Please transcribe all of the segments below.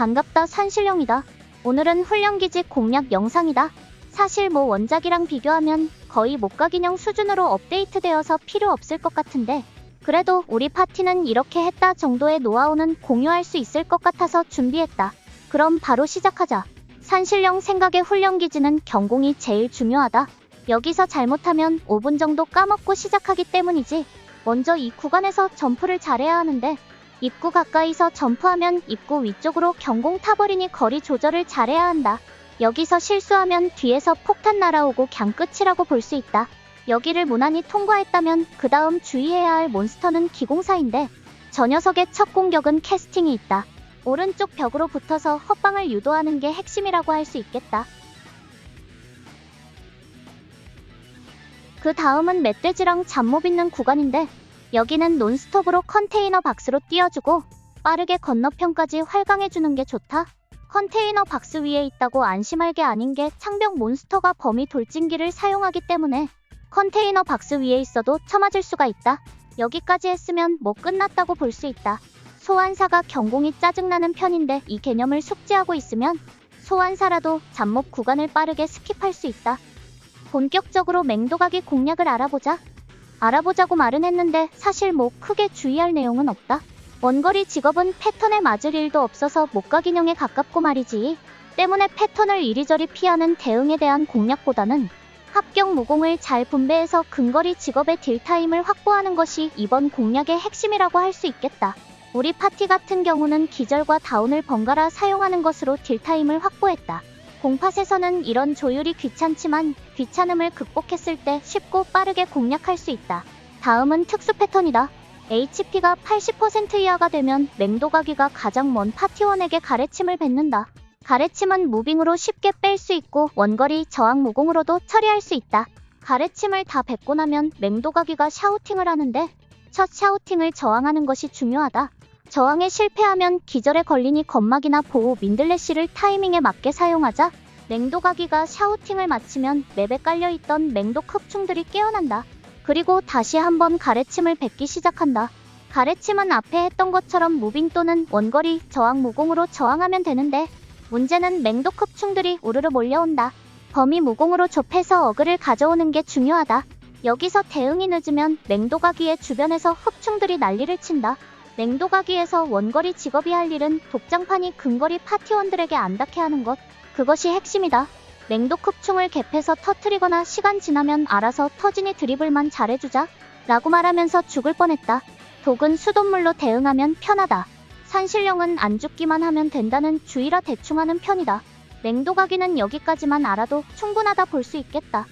반갑다 산신령이다. 오늘은 훈련기지 공략 영상이다. 사실 뭐 원작이랑 비교하면 거의 목각인형 수준으로 업데이트되어서 필요 없을 것 같은데 그래도 우리 파티는 이렇게 했다 정도의 노하우는 공유할 수 있을 것 같아서 준비했다. 그럼 바로 시작하자. 산신령 생각의 훈련기지는 경공이 제일 중요하다. 여기서 잘못하면 5분 정도 까먹고 시작하기 때문이지. 먼저 이 구간에서 점프를 잘해야 하는데 입구 가까이서 점프하면 입구 위쪽으로 경공 타버리니 거리 조절을 잘해야 한다. 여기서 실수하면 뒤에서 폭탄 날아오고 갱 끝이라고 볼 수 있다. 여기를 무난히 통과했다면 그 다음 주의해야 할 몬스터는 기공사인데 저 녀석의 첫 공격은 캐스팅이 있다. 오른쪽 벽으로 붙어서 헛방을 유도하는 게 핵심이라고 할 수 있겠다. 그 다음은 멧돼지랑 잡몹 있는 구간인데 여기는 논스톱으로 컨테이너 박스로 띄워주고 빠르게 건너편까지 활강해주는 게 좋다. 컨테이너 박스 위에 있다고 안심할 게 아닌 게 창병 몬스터가 범위 돌진기를 사용하기 때문에 컨테이너 박스 위에 있어도 쳐맞을 수가 있다. 여기까지 했으면 뭐 끝났다고 볼 수 있다. 소환사가 경공이 짜증나는 편인데 이 개념을 숙지하고 있으면 소환사라도 잡몹 구간을 빠르게 스킵할 수 있다. 본격적으로 맹도각이 공략을 알아보자. 알아보자고 말은 했는데 사실 뭐 크게 주의할 내용은 없다. 원거리 직업은 패턴에 맞을 일도 없어서 목각인형에 가깝고 말이지. 때문에 패턴을 이리저리 피하는 대응에 대한 공략보다는 합격 무공을 잘 분배해서 근거리 직업의 딜타임을 확보하는 것이 이번 공략의 핵심이라고 할 수 있겠다. 우리 파티 같은 경우는 기절과 다운을 번갈아 사용하는 것으로 딜타임을 확보했다. 공팟에서는 이런 조율이 귀찮지만 귀찮음을 극복했을 때 쉽고 빠르게 공략할 수 있다. 다음은 특수 패턴이다. HP가 80% 이하가 되면 맹도가기가 가장 먼 파티원에게 가래침을 뱉는다. 가래침은 무빙으로 쉽게 뺄 수 있고 원거리 저항 무공으로도 처리할 수 있다. 가래침을 다 뱉고 나면 맹도가기가 샤우팅을 하는데 첫 샤우팅을 저항하는 것이 중요하다. 저항에 실패하면 기절에 걸리니 건막이나 보호 민들레시를 타이밍에 맞게 사용하자 맹도가기가 샤우팅을 마치면 맵에 깔려있던 맹도 흡충들이 깨어난다. 그리고 다시 한번 가래침을 뱉기 시작한다. 가래침은 앞에 했던 것처럼 무빙 또는 원거리 저항 무공으로 저항하면 되는데 문제는 맹도 흡충들이 우르르 몰려온다. 범위 무공으로 좁혀서 어그를 가져오는 게 중요하다. 여기서 대응이 늦으면 맹도가기의 주변에서 흡충들이 난리를 친다. 맹도가기에서 원거리 직업이 할 일은 독장판이 근거리 파티원들에게 안 닿게 하는 것. 그것이 핵심이다. 맹독흡충을 갭해서 터트리거나 시간 지나면 알아서 터지니 드리블만 잘해주자. 라고 말하면서 죽을 뻔했다. 독은 수돗물로 대응하면 편하다. 산신령은 안 죽기만 하면 된다는 주의라 대충 하는 편이다. 맹도가기는 여기까지만 알아도 충분하다 볼 수 있겠다.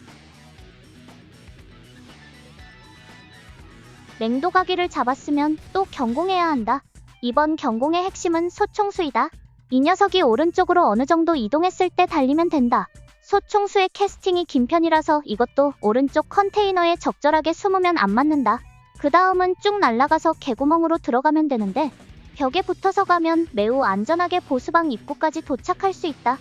맹도가기를 잡았으면 또 경공해야 한다. 이번 경공의 핵심은 소총수이다. 이 녀석이 오른쪽으로 어느 정도 이동했을 때 달리면 된다. 소총수의 캐스팅이 긴 편이라서 이것도 오른쪽 컨테이너에 적절하게 숨으면 안 맞는다. 그 다음은 쭉 날아가서 개구멍으로 들어가면 되는데 벽에 붙어서 가면 매우 안전하게 보수방 입구까지 도착할 수 있다.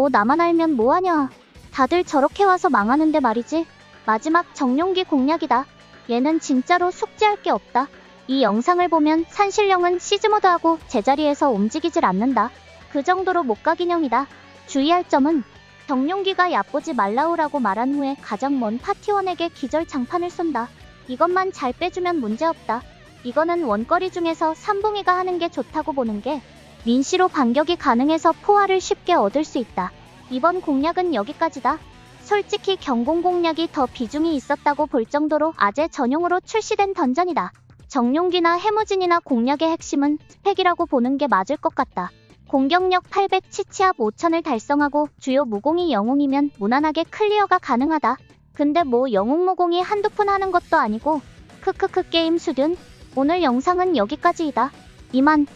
뭐 나만 알면 뭐하냐. 다들 저렇게 와서 망하는데 말이지. 마지막 정룡기 공략이다. 얘는 진짜로 숙지할 게 없다. 이 영상을 보면 산신령은 시즈모드하고 제자리에서 움직이질 않는다. 그 정도로 목각인형이다. 주의할 점은 정룡기가 얕보지 말라오라고 말한 후에 가장 먼 파티원에게 기절 장판을 쏜다. 이것만 잘 빼주면 문제없다. 이거는 원거리 중에서 삼봉이가 하는 게 좋다고 보는 게 민시로 반격이 가능해서 포화를 쉽게 얻을 수 있다. 이번 공략은 여기까지다. 솔직히 경공 공략이 더 비중이 있었다고 볼 정도로 아재 전용으로 출시된 던전이다. 정룡기나 해무진이나 공략의 핵심은 스펙이라고 보는 게 맞을 것 같다. 공격력 800 치치압 5000을 달성하고 주요 무공이 영웅이면 무난하게 클리어가 가능하다. 근데 뭐 영웅 무공이 한두 푼 하는 것도 아니고 크크크 게임 수준 오늘 영상은 여기까지이다. 이만